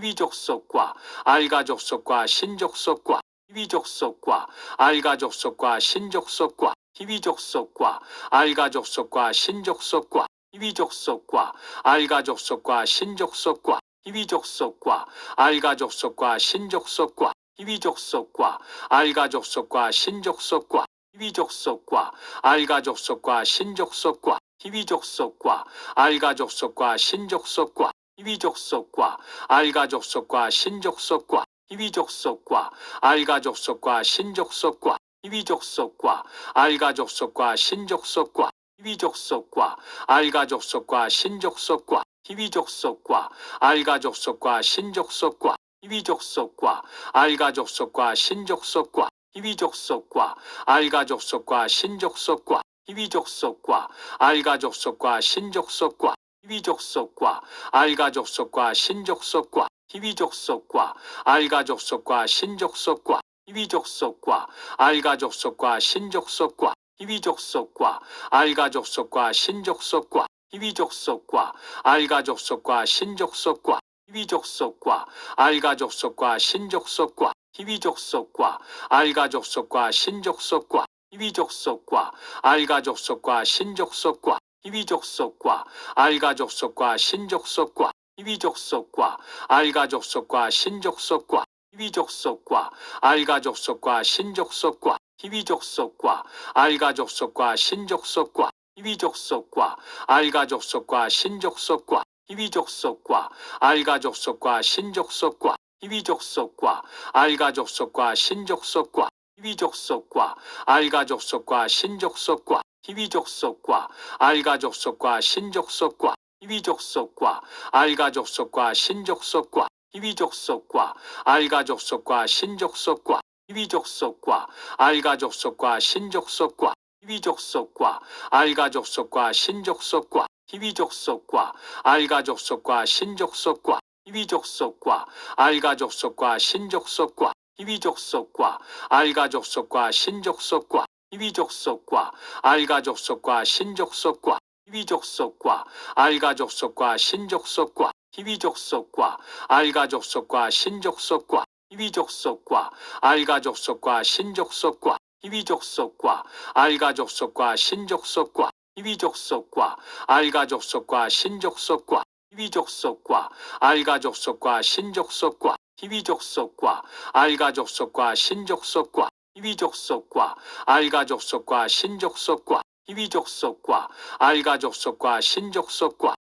위족속과 알가족속과 신족속과 희위족속과 알가족속과 신족속과 희위족속과 알가족속과 신족속과 희위족속과 알가족속과 신족속과 희위족속과 알가족속과 신족속과 희위족속과 알가족속과 신족속과 희위족속과 알가족속과 신족속과 희위족속과 알가족속과 신족속과 희귀족속과 알가족속과 신족속과 희귀족속과 알가족속과 신족속과 희귀족속과 알가족속과 신족속과 희귀족속과 알가족속과 신족속과 희귀족속과 알가족속과 신족속과 희귀족속과 알가족속과 신족속과 희귀족속과 알가족속과 신족속과 희귀족속과 알가족속과 신족속과 희귀족속과 알가족속과 신족속과 희귀족속과 알가족속과 신족속과 희귀족속과 알가족속과 신족속과 희귀족속과 알가족속과 신족속과 희귀족속과 알가족속과 신족속과 희귀족속과 알가족속과 신족속과 희귀족속과 알가족속과 신족속과 희귀족속과 알가족속과 신족속과 희귀족속과 알가족속과 신족속과 희귀족속과 알가족속과 신족속과 희귀족속과 알가족속과 신족속과 희귀족속과 알가족속과 신족속과 희귀족속과 알가족속과 신족속과 희귀족속과 알가족속과 신족속과 희귀족속과 알가족속과 신족속과 희귀족속과 알가족속과 신족속과 희귀족속과 알가족속과 신족속과 희귀족속과 알가족속과 신족속과 희귀족속과 알가족속과 신족속과 희귀족속과 알가족속과 신족속과 희귀족속과 알가족속과 신족속과 희귀족속과 알가족속과 신족속과 희귀족속과 알가족속과 신족속과 희귀족속과 알가족속과 신족속과 희귀족속과 알가족속과 신족속과 희귀족속과 알가족속과 신족속과 희귀족속과 알가족속과 신족속과 희귀족속과 알가족속과 신족속과 희귀족속과 알가족속과 신족속과 희귀족속과 알가족속과 신족속과 희귀족속과 알가족속과 신족속과 희귀족속과 알가족속과 신족속과 희귀족속과 알가족속과 신족속과 희귀족속과 알가족속과 신족속과